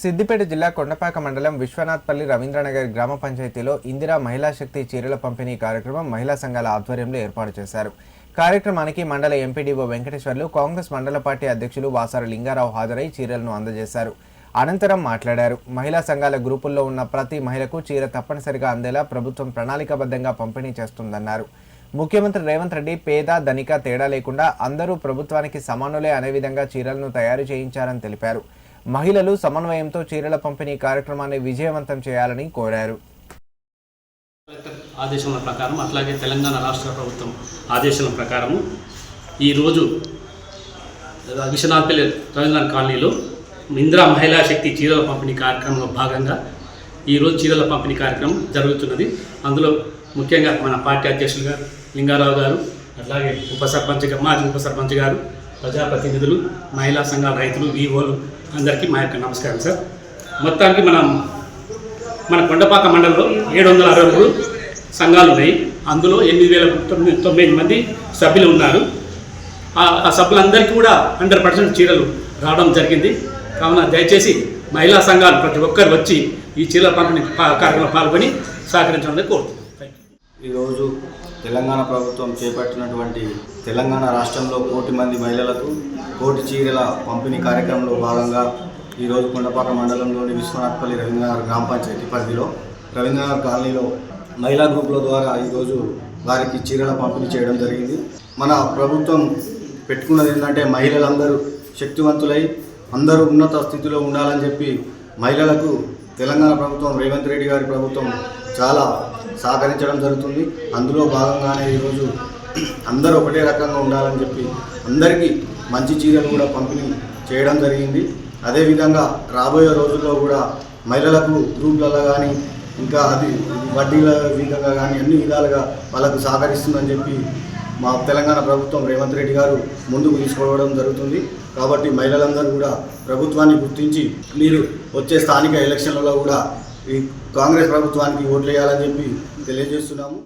సిద్దిపేట జిల్లా కొండపాక మండలం విశ్వనాథ్పల్లి రవీంద్రనగర్ గ్రామ పంచాయతీలో ఇందిరా మహిళా శక్తి చీరల పంపిణీ కార్యక్రమం మహిళా సంఘాల ఆధ్వర్యంలో ఏర్పాటు చేశారు. కార్యక్రమానికి మండల ఎంపీడీఓ వెంకటేశ్వర్లు కాంగ్రెస్ మండల పార్టీ అధ్యక్షులు వాసారు లింగారావు హాజరై చీరలను అందజేశారు. అనంతరం మాట్లాడారు. మహిళా సంఘాల గ్రూపుల్లో ఉన్న ప్రతి మహిళకు చీర తప్పనిసరిగా అందేలా ప్రభుత్వం ప్రణాళికాబద్ధంగా పంపిణీ చేస్తుందన్నారు. ముఖ్యమంత్రి రేవంత్ రెడ్డి పేద ధనిక తేడా లేకుండా అందరూ ప్రభుత్వానికి సమానులే అనే విధంగా చీరలను తయారు చేయించారని తెలిపారు. మహిళలు సమన్వయంతో చీరల పంపిణీ కార్యక్రమాన్ని విజయవంతం చేయాలని కోరారు. ఆదేశాల ఆదేశముల ప్రకారం అట్లాగే తెలంగాణ రాష్ట్ర ప్రభుత్వం ఆదేశాల ప్రకారము ఈరోజు విశ్వనాథపల్లి రవీంద్రనాథ్ కాలనీలో ఇందిరా మహిళా శక్తి చీరల పంపిణీ కార్యక్రమంలో భాగంగా ఈరోజు చీరల పంపిణీ కార్యక్రమం జరుగుతున్నది. అందులో ముఖ్యంగా మన పార్టీ అధ్యక్షులు గారు లింగారావు గారు అట్లాగే ఉప సర్పంచ్ మాజీ ఉప సర్పంచ్ గారు ప్రజాప్రతినిధులు మహిళా సంఘాల రైతులు వివోలు అందరికీ మా యొక్క నమస్కారం సార్. మొత్తానికి మనం మన కొండపాక మండలంలో ఏడు వందల అరవై మూడు సంఘాలు ఉన్నాయి అందులో ఎనిమిది వేల తొమ్మిది తొమ్మిది మంది సభ్యులు ఉన్నారు. ఆ ఆ సభ్యులందరికీ కూడా హండ్రెడ్ పర్సెంట్ చీరలు రావడం జరిగింది. కావున దయచేసి మహిళా సంఘాలు ప్రతి ఒక్కరు వచ్చి ఈ చీరల పంపిణీ కార్యక్రమంలో పాల్గొని సహకరించాలని కోరుతున్నాను థ్యాంక్ యూ ఈరోజు తెలంగాణ ప్రభుత్వం చేపట్టినటువంటి తెలంగాణ రాష్ట్రంలో కోటి మంది మహిళలకు కోటి చీరల పంపిణీ కార్యక్రమంలో భాగంగా ఈరోజు కొండపాక మండలంలోని విశ్వనాథ్పల్లి రవీంద్రనగర్ గ్రామ పంచాయతీ పరిధిలో రవీంద్రనగర్ కాలనీలో మహిళా గ్రూపుల ద్వారా ఈరోజు వారికి చీరల పంపిణీ చేయడం జరిగింది. మన ప్రభుత్వం పెట్టుకున్నది ఏంటంటే మహిళలందరూ శక్తివంతులై అందరూ ఉన్నత స్థితిలో ఉండాలని చెప్పి మహిళలకు తెలంగాణ ప్రభుత్వం రేవంత్ రెడ్డి గారి ప్రభుత్వం చాలా సహకరించడం జరుగుతుంది. అందులో భాగంగానే ఈరోజు అందరూ ఒకటే రకంగా ఉండాలని చెప్పి అందరికీ మంచి చీరలు కూడా పంపిణీ చేయడం జరిగింది. అదేవిధంగా రాబోయే రోజుల్లో కూడా మహిళలకు గ్రూప్లలో కానీ ఇంకా అది వడ్డీల విధంగా కానీ అన్ని విధాలుగా వాళ్ళకు సహకరిస్తుందని చెప్పి మా తెలంగాణ ప్రభుత్వం రేవంత్ రెడ్డి గారు ముందుకు తీసుకోవడం జరుగుతుంది. కాబట్టి మహిళలందరూ కూడా ప్రభుత్వాన్ని గుర్తించి మీరు వచ్చే స్థానిక ఎలక్షన్లలో కూడా ఈ కాంగ్రెస్ ప్రభుత్వానికి ఓట్లు వేయాలని చెప్పి తెలియజేస్తున్నాము.